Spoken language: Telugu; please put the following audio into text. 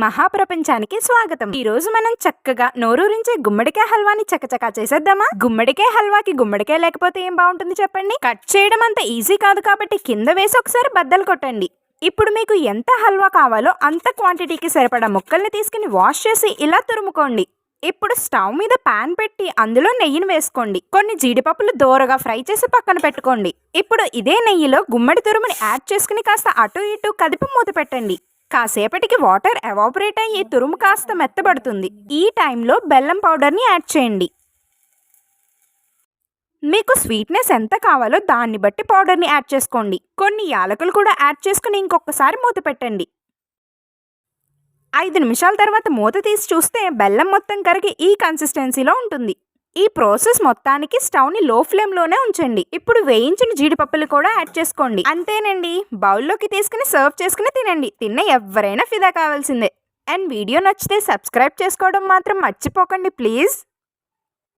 మహాప్రపంచానికి స్వాగతం. ఈ రోజు మనం చక్కగా నోరూరించే గుమ్మడికాయ హల్వాని చకచకా చేసేద్దామా? గుమ్మడికాయ హల్వాకి గుమ్మడికాయ లేకపోతే ఏం బాగుంటుంది చెప్పండి? కట్ చేయడం అంత ఈజీ కాదు కాబట్టి కింద వేసి ఒకసారి బద్దలు కొట్టండి. ఇప్పుడు మీకు ఎంత హల్వా కావాలో అంత క్వాంటిటీకి సరిపడా ముక్కల్ని తీసుకుని వాష్ చేసి ఇలా తురుముకోండి. ఇప్పుడు స్టవ్ మీద పాన్ పెట్టి అందులో నెయ్యిని వేసుకోండి. కొన్ని జీడిపప్పులు దోరగా ఫ్రై చేసి పక్కన పెట్టుకోండి. ఇప్పుడు ఇదే నెయ్యిలో గుమ్మడి తురుముని యాడ్ చేసుకుని కాస్త అటు ఇటు కదిపి మూత పెట్టండి. కాసేపటికి వాటర్ ఎవాపరేట్ అయ్యి తురుము కాస్త మెత్తబడుతుంది. ఈ టైంలో బెల్లం పౌడర్ని యాడ్ చేయండి. మీకు స్వీట్నెస్ ఎంత కావాలో దాన్ని బట్టి పౌడర్ని యాడ్ చేసుకోండి. కొన్ని యాలకులు కూడా యాడ్ చేసుకుని ఇంకొకసారి మూత పెట్టండి. ఐదు నిమిషాల తర్వాత మూత తీసి చూస్తే బెల్లం మొత్తం కరిగి ఈ కన్సిస్టెన్సీలో ఉంటుంది. ఈ ప్రాసెస్ మొత్తానికి స్టవ్ని లో ఫ్లేమ్లోనే ఉంచండి. ఇప్పుడు వేయించిన జీడిపప్పులు కూడా యాడ్ చేసుకోండి. అంతేనండి. బౌల్లోకి తీసుకుని సర్వ్ చేసుకుని తినండి. తిన్న ఎవరైనా ఫిదా కావాల్సిందే. అండ్ వీడియో నచ్చితే సబ్స్క్రైబ్ చేసుకోవడం మాత్రం మర్చిపోకండి ప్లీజ్.